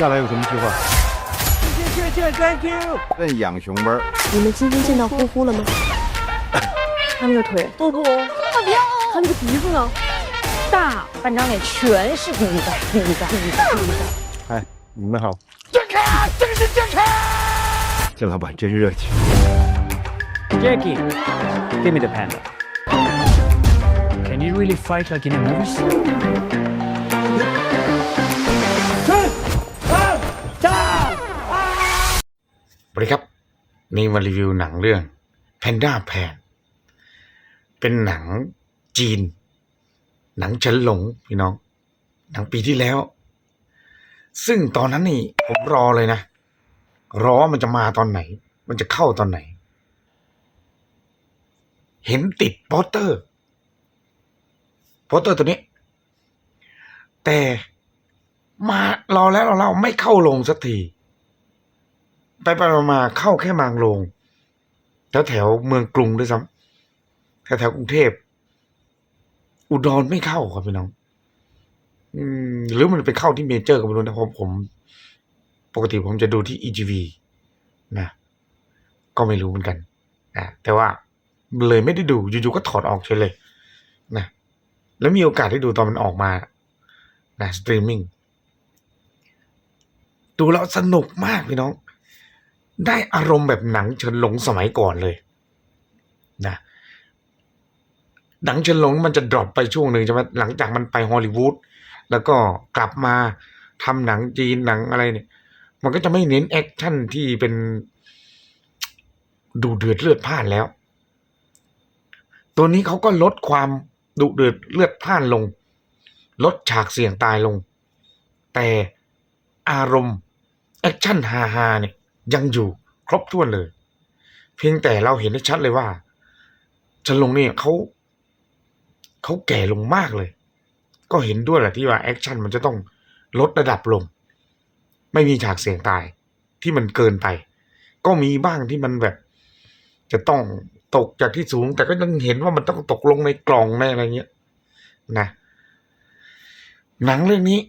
下来有什么计划？谢谢 Thank you。认养熊猫。你们今天见到呼呼了吗？他那个腿，不不，他那个鼻子呢？大，半张脸全是第一个，第一个，第一个，第一个。哎，你们好，健康，这个是健康。这老板真热情。Jackie, give me the panda. Can you really fight like in the movies? วัสดีครับนี่มารีวิวหนังเรื่อง Panda Pan เป็นหนังจีน หนังเฉินหลงพี่น้อง หนังปีที่แล้ว ซึ่งตอนนั้นนี่ผมรอเลยนะ รอว่ามันจะมาตอนไหน มันจะเข้าตอนไหน เห็นติดโปสเตอร์โปสเตอร์ตัวนี้ แต่มารอแล้วรอเล่าไม่เข้าลงสักที ไปไปมาเข้าแค่มางโลงแถวแถวเมืองกรุงด้วยซ้ำแถวแถวกรุงเทพ อุดรไม่เข้าครับพี่น้อง อืม หรือมันไปเข้าที่เมเจอร์ก็ไม่รู้นะผมผม ปกติผมจะดูที่ EGV นะ ก็ไม่รู้เหมือนกันอะแต่ว่าเลยไม่ได้ดูอยู่ๆก็ถอดออกเฉยเลย นะ แล้วมีโอกาสได้ดูตอนมันออกมา นะสตรีมมิ่งดูแล้วสนุกมากพี่น้อง ได้อารมณ์แบบหนังเฉินหลงสมัยก่อนเลยนะหนังเฉินหลงมันจะดรอปไปช่วงหนึ่งใช่ไหมหลังจากมันไปฮอลลีวูดแล้วก็กลับมาทำหนังจีนหนังอะไรเนี่ย มันก็จะไม่เน้นแอคชั่นที่เป็นดูเดือดเลือดพ่านแล้ว ตัวนี้เขาก็ลดความดุเดือดเลือดพ่านลง ลดฉากเสี่ยงตายลง แต่อารมณ์แอคชั่นฮาฮาเนี่ย ยังอยู่ครบถ้วนเลย เพียงแต่เราเห็นได้ชัดเลยว่าฉนลงนี่เขาเขาแก่ลงมากเลย ก็เห็นด้วยแหละที่ว่าแอคชั่นมันจะต้องลดระดับลง ไม่มีฉากเสี่ยงตายที่มันเกินไป ก็มีบ้างที่มันแบบ จะต้องตกจากที่สูง แต่ก็ยังเห็นว่ามันต้องตกลงในกล่องในอะไรเงี้ยนะ หนังเรื่องนี้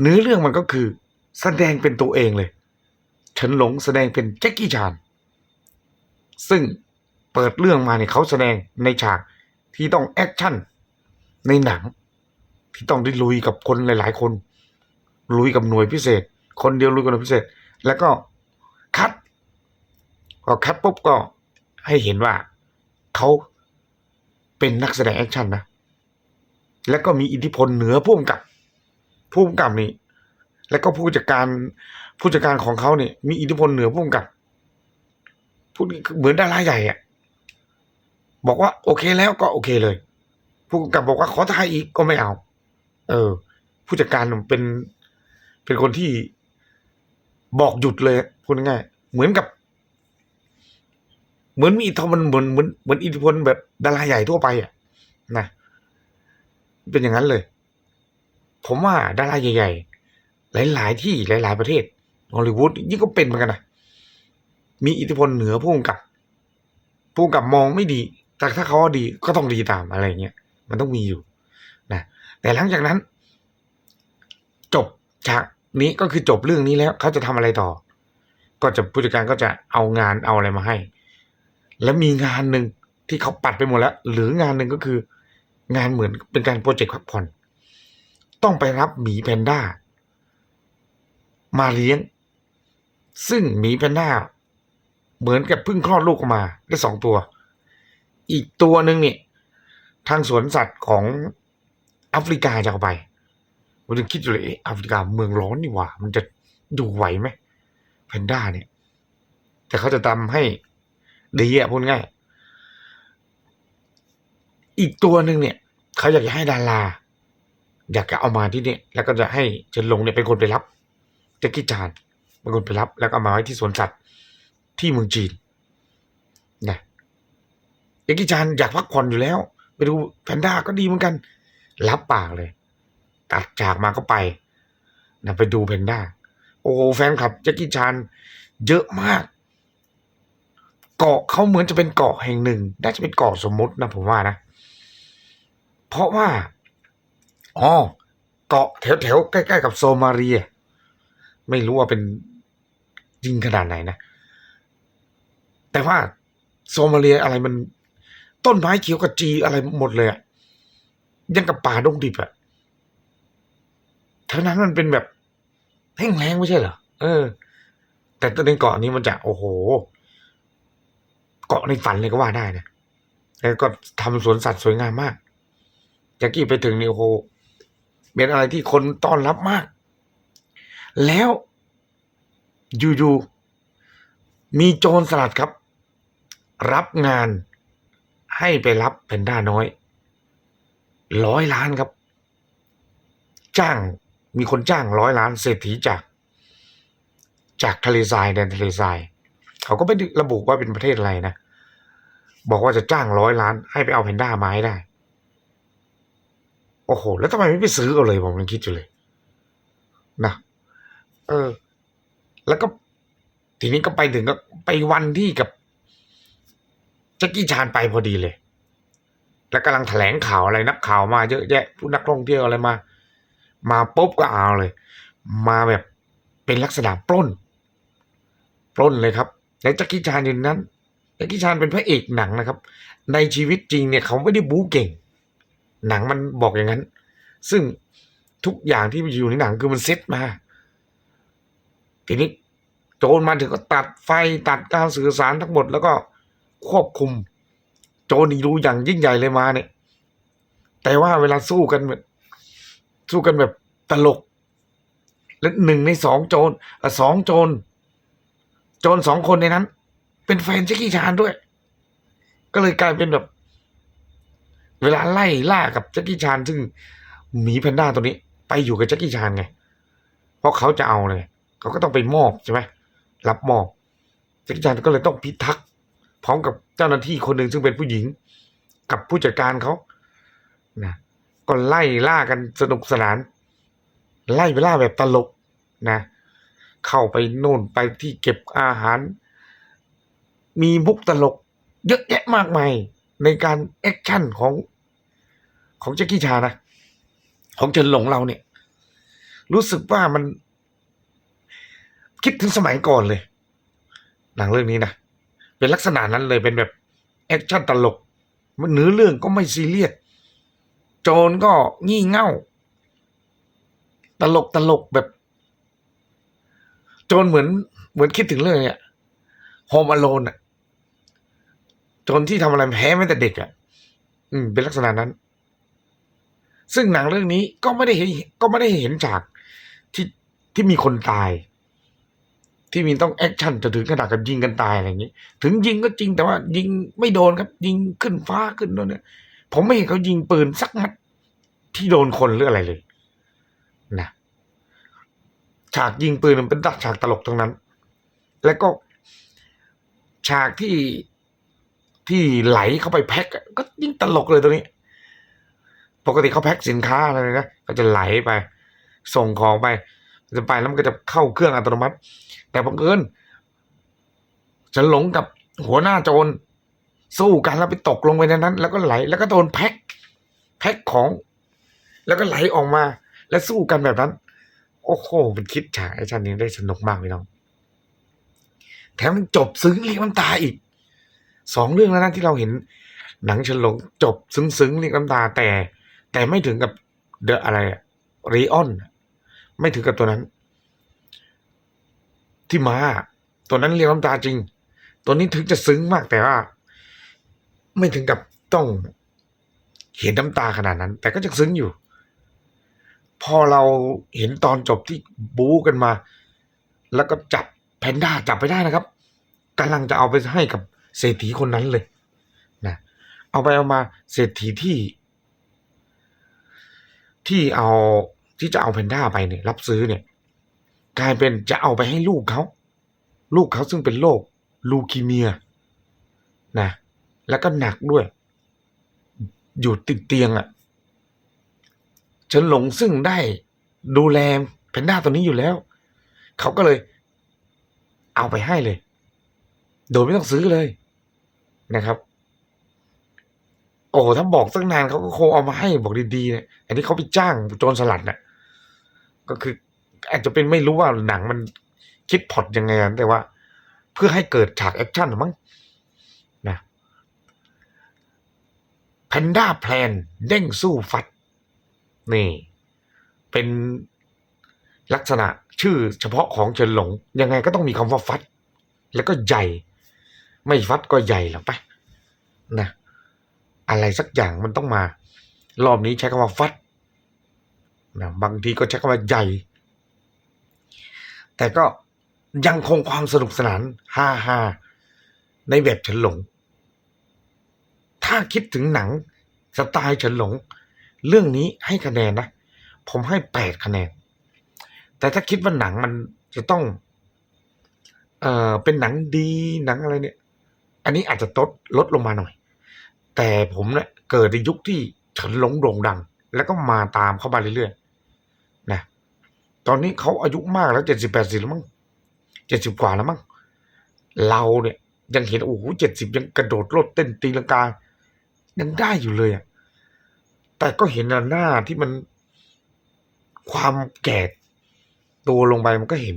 เนื้อเรื่องมันก็คือแสดงเป็นตัวเองเลย ฉินหลงแสดงเป็นแจ็คกี้ชาน ซึ่งเปิดเรื่องมาเนี่ยเขาแสดงในฉากที่ต้องแอคชั่นในหนัง ที่ต้องได้ลุยกับคนหลายๆ คน ลุยกับหน่วยพิเศษ คนเดียวลุยกับหน่วยพิเศษ แล้วก็คัดพอคัดปุ๊บก็ให้เห็นว่าเขาเป็นนักแสดงแอคชั่นนะ แล้วก็มีอิทธิพลเหนือผู้กำกับ ผู้กำกับนี่ แล้วก็ผู้จัดการ ผู้จัดการของเขาเนี่ยมีอิทธิพลเหนือผู้กำกับผู้เหมือนดาราใหญ่อะบอกว่าโอเคแล้วก็โอเคเลย ผู้กำกับบอกว่าขอถ่ายอีกก็ไม่เอา เออ ผู้จัดการเป็นเป็นคนที่บอกหยุดเลยพูดง่ายๆเหมือนกับ เหมือนมีอิทธิพลเหมือนเหมือนเหมือนอิทธิพลแบบดาราใหญ่ทั่วไปอะนะเป็นอย่างนั้นเลย ผมว่าดาราใหญ่ ๆ หลาย ๆ ที่หลาย ๆ ประเทศ ฮอลลีวูดยิ่งก็เป็นเหมือนกันนะมีอิทธิพลเหนือผู้กำกับ ผู้กำกับมองไม่ดี แต่ถ้าเขาดีก็ต้องดีตามอะไรเงี้ยมันต้องมีอยู่นะแต่หลังจากนั้น จบฉากนี้ก็คือจบเรื่องนี้แล้วเขาจะทำอะไรต่อ ก็จะผู้จัดการก็จะเอางานเอาอะไรมาให้ แล้วมีงานหนึ่งที่เขาปัดไปหมดแล้ว หรืองานหนึ่งก็คือ งานเหมือนเป็นการโปรเจกต์พักผ่อน ต้องไปรับหมีแพนด้า มาเลี้ยง ซึ่งหมีแพนด้าเหมือนกับเพิ่งคลอดลูกออกมา ได้สองตัว อีกตัวหนึ่งเนี่ยทางสวนสัตว์ของแอฟริกาจะเอาไปผมถึงคิดอยู่เลยแอฟริกาเมืองร้อนนี่หว่า มันจะดูไหวไหมแพนด้าเนี่ย แต่เขาจะทำให้ดีอะพูดง่าย อีกตัวหนึ่งเนี่ย เขาอยากจะให้ดารา อยากจะเอามาที่นี่แล้วก็จะให้เฉินหลงเนี่ยเป็นคนไปรับแจ็คกี้จาน เป็นคนไปรับ แล้วก็เอามาไว้ที่สวนสัตว์ที่เมืองจีนนะแจ็คกี้จานอยากพักผ่อนอยู่แล้ว ไปดูแพนด้าก็ดีเหมือนกัน รับปากเลย ตัดจากมาก็ไปนะไปดูแพนด้าโอ้แฟนคลับแจ็คกี้ชานเยอะมาก เกาะเขาเหมือนจะเป็นเกาะแห่งหนึ่งน่าจะเป็นเกาะสมมตินะผมว่านะ เพราะว่าอ๋อเกาะแถวแถวๆใกล้ๆกับโซมาเลีย ไม่รู้ว่าเป็น จริงขนาดไหนนะ แต่ว่าโซมาเลียอะไรมัน ต้นไม้เขียวกระจีอะไรหมดเลยอะยังกับป่าดงดิบอะทั้งนั้นมันเป็นแบบแห้งแล้งไม่ใช่เหรอเออ แต่ตัวในเกาะนี้มันจะโอ้โห เกาะในฝันเลยก็ว่าได้นะแล้วก็ทำสวนสัตว์สวยงามมากจ็กกี้ไปถึงนี่โอ้โหเป็นอะไรที่คนต้อนรับมาก แล้ว อยู่ๆมีโจรสลัดครับ รับงานให้ไปรับแพนด้าน้อย ร้อยล้านครับ จ้างมีคนจ้างร้อยล้านเศรษฐีจาก จากทะเลทรายแดนทะเลทราย เขาก็ไม่ระบุว่าเป็นประเทศอะไรนะ บอกว่าจะจ้างร้อยล้านให้ไปเอาแพนด้าไม้ได้ โอ้โห แล้วทำไมไม่ไปซื้อเอาเลยผมยังคิดอยู่เลย นะ เออ แล้วก็ทีนี้ก็ไปถึงก็ไปวันที่กับแจ็คกี้ชานไปพอดีเลย แล้วกำลังแถลงข่าวอะไรนักข่าวมาเยอะแยะผู้นักท่องเที่ยวอะไรมา มาปุ๊บก็เอาเลย มาแบบเป็นลักษณะปล้น ปล้นเลยครับ และแจ็คกี้ชานอยู่นั้นแจ็คกี้ชานเป็นพระเอกหนังนะครับ ในชีวิตจริงเนี่ยเขาไม่ได้บู๊เก่ง หนังมันบอกอย่างนั้น ซึ่งทุกอย่างที่อยู่ในหนังคือมันเซ็ตมา ทีนี้ โจรมาถึงก็ตัดไฟตัดการสื่อสารทั้งหมดแล้วก็ควบคุม โจรนี่รู้อย่างยิ่งใหญ่เลยมาเนี่ย แต่ว่าเวลาสู้กันแบบสู้กันแบบตลก และหนึ่งในสองโจรสองโจร โจรสองคนในนั้น เป็นแฟนแจ็คกี้ชานด้วย ก็เลยกลายเป็นแบบ เวลาไล่ล่ากับแจ็คกี้ชานซึ่งหมีแพนด้าตัวนี้ ไปอยู่กับแจ็คกี้ชานไง เพราะเขาจะเอาเลยเขาก็ต้องไปมอบใช่ไหม รับมอบแจ็คกี้ชานก็เลยต้องพิทักษ์พร้อมกับเจ้าหน้าที่คนหนึ่งซึ่งเป็นผู้หญิง กับผู้จัดการเขานะก็ไล่ล่ากันสนุกสนาน ไล่ไปล่าแบบตลกนะ เข้าไปโน่นไปที่เก็บอาหาร มีมุกตลก เยอะแยะมากมายในการแอคชั่นของของแจ็คกี้ชานะ ของเฉินหลงเราเนี่ย รู้สึกว่ามัน คิดถึงสมัยก่อนเลย หนังเรื่องนี้นะเป็นลักษณะนั้นเลยเป็นแบบแอคชั่นตลกมันเนื้อเรื่องก็ไม่ซีเรียสโจรก็งี่เง่า ตลกตลกแบบ โจรเหมือน เหมือนคิดถึงเรื่องเนี่ยโฮมอโลนอะโจรที่ทำอะไรแพ้ไม่แต่เด็กอะอืม เป็นลักษณะนั้น ซึ่งหนังเรื่องนี้ก็ไม่ได้เห็นก็ไม่ได้เห็นจากที่ที่มีคนตาย ที่มีต้องแอคชั่นจะถึงขนาดกับยิงกันตายอะไรอย่างนี้ ถึงยิงก็จริงแต่ว่ายิงไม่โดนครับ ยิงขึ้นฟ้าขึ้นโดนเนี่ยผมไม่เห็นเขายิงปืนสักนัดที่โดนคนหรืออะไรเลยนะฉากยิงปืนมันเป็นฉากตลกทั้งนั้น แล้วก็ฉากที่ที่ไหลเข้าไปแพ็คก็ยิ่งตลกเลยตัวนี้ ปกติเขาแพ็คสินค้าอะไรนะก็จะไหลไป ส่งของไป จะไปแล้วมันก็จะเข้าเครื่องอัตโนมัติ แต่บังเอิญฉันหลงกับหัวหน้าโจรสู้กันแล้วไปตกลงไปในนั้น แล้วก็ไหล แล้วก็โดนแพ็คแพ็คของ แล้วก็ไหลออกมา แล้วสู้กันแบบนั้น โอ้โหมันคิดฉากไอ้ชันนี้ได้สนุกมากพี่น้องแถมมันจบซึ้งเรียกน้ำตาอีกสองเรื่องแล้วนะที่เราเห็น หนังฉลงจบซึ้งๆเรียกน้ำตาแต่ แต่ไม่ถึงกับเดอะอะไรรีออน ไม่ถึงกับตัวนั้น ที่มาตัวนั้นเรียกน้ำตาจริง ตัวนี้ถึงจะซึ้งมากแต่ว่า ไม่ถึงกับต้องเห็นน้ำตาขนาดนั้น แต่ก็จะซึ้งอยู่ พอเราเห็นตอนจบที่บู๊กันมา แล้วก็จับแพนด้าจับไปได้นะครับกำลังจะเอาไปให้กับเศรษฐีคนนั้นเลยนะเอาไปเอามาเศรษฐีที่ ที่เอา ที่จะเอาแพนด้าไปเนี่ยรับซื้อเนี่ยกลายเป็นจะเอาไปให้ลูกเขา ลูกเขาซึ่งเป็นโรคลูคีเมียนะแล้วก็หนักด้วย อยู่ติดเตียงอะ่ะเฉินหลงซึ่งได้ดูแลแพนด้าตัวนี้อยู่แล้ว เขาก็เลย เอาไปให้เลย โดยไม่ต้องซื้อเลยนะครับ โอ้ถ้าบอกตั้งนานเขาก็คงเอามาให้บอกดีๆเนี่ยอันนี้เขาไปจ้างโจรสลัดเนี่ย ก็คือ อาจจะเป็นไม่รู้ว่าหนังมันคิดพอตยังไงแต่ว่า เพื่อให้เกิดฉากแอคชั่นมั้งนะแพนด้าแพลนเด้งสู้ฟัด นี่ เป็นลักษณะชื่อเฉพาะของเฉินหลง ยังไงก็ต้องมีคำว่าฟัด แล้วก็ใหญ่ ไม่ฟัดก็ใหญ่หรอกปะนะ อะไรสักอย่างมันต้องมา รอบนี้ใช้คำว่าฟัด นะบางทีก็ใช้คำว่าใหญ่ แต่ก็ยังคงความสนุกสนานฮ่าฮาในแบบเฉินหลง ถ้าคิดถึงหนังสไตล์เฉินหลง เรื่องนี้ให้คะแนนนะ ผมให้แปดคะแนน แต่ถ้าคิดว่าหนังมันจะต้อง เอ่อ เป็นหนังดีหนังอะไรเนี่ย อันนี้อาจจะลดลดลงมาหน่อย แต่ผมเนี่ยเกิดในยุคที่เฉินหลงโด่งดัง แล้วก็มาตามเข้ามาเรื่อยๆ ตอนนี้เขาอายุมากแล้วเจ็ดสิบแปดสิบแล้วมั้งเจ็ดสิบกว่าแล้วมั้งเราเนี่ย ยังเห็นโอ้โหเจ็ดสิบยังกระโดดโลดเต้นตีลังกา ยังได้อยู่เลยอะแต่ก็เห็นหน้าที่มันความแก่ตัวลงไปมันก็เห็น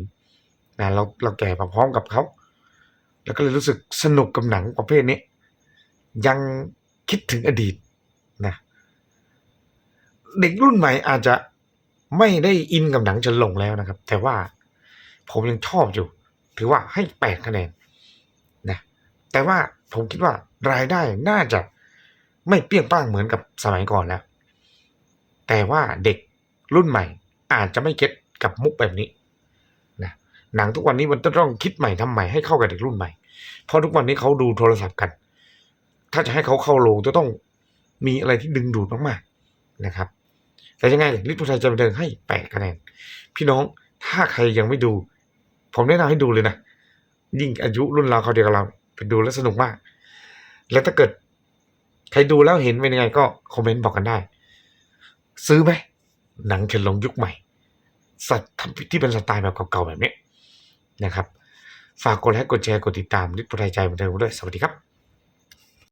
นะเราเราแก่มาพร้อมกับเขาแล้วก็เลยรู้สึกสนุกกับหนังประเภทนี้ ยังคิดถึงอดีตนะเด็กรุ่นใหม่อาจจะ ไม่ได้อินกับหนังเฉนหลงแล้วนะครับ แต่ว่าผมยังชอบอยู่ ถือว่าให้แปดคะแนนนะแต่ว่าผมคิดว่ารายได้น่าจะไม่เปรี้ยงป้างเหมือนกับสมัยก่อนแล้ว แต่ว่าเด็กรุ่นใหม่อาจจะไม่เก็ตกับมุกแบบนี้นะหนังทุกวันนี้มันต้องคิดใหม่ทำใหม่ให้เข้ากับเด็กรุ่นใหม่ เพราะทุกวันนี้เขาดูโทรศัพท์กัน ถ้าจะให้เขาเข้าโรงจะต้องมีอะไรที่ดึงดูดมากๆนะครับ แต่ยังไงลิทธิไทยจะบันเทิงให้แปดคะแนนพี่น้องถ้าใครยังไม่ดู ผมแนะนำให้ดูเลยนะ ยิ่งอายุรุ่นเราเขาเดียวกับเราไปดูแล้วสนุกมาก แล้วถ้าเกิด ใครดูแล้วเห็นเป็นยังไงก็คอมเมนต์บอกกันได้ ซื้อไหมหนังเฉินลงยุคใหม่ สัตว์ที่เป็นสไตล์แบบเก่าๆแบบนี้นะครับ ฝากกดไลค์กดแชร์กดติดตามลิทธิไทยใจบันเทิงด้วยสวัสดีครับ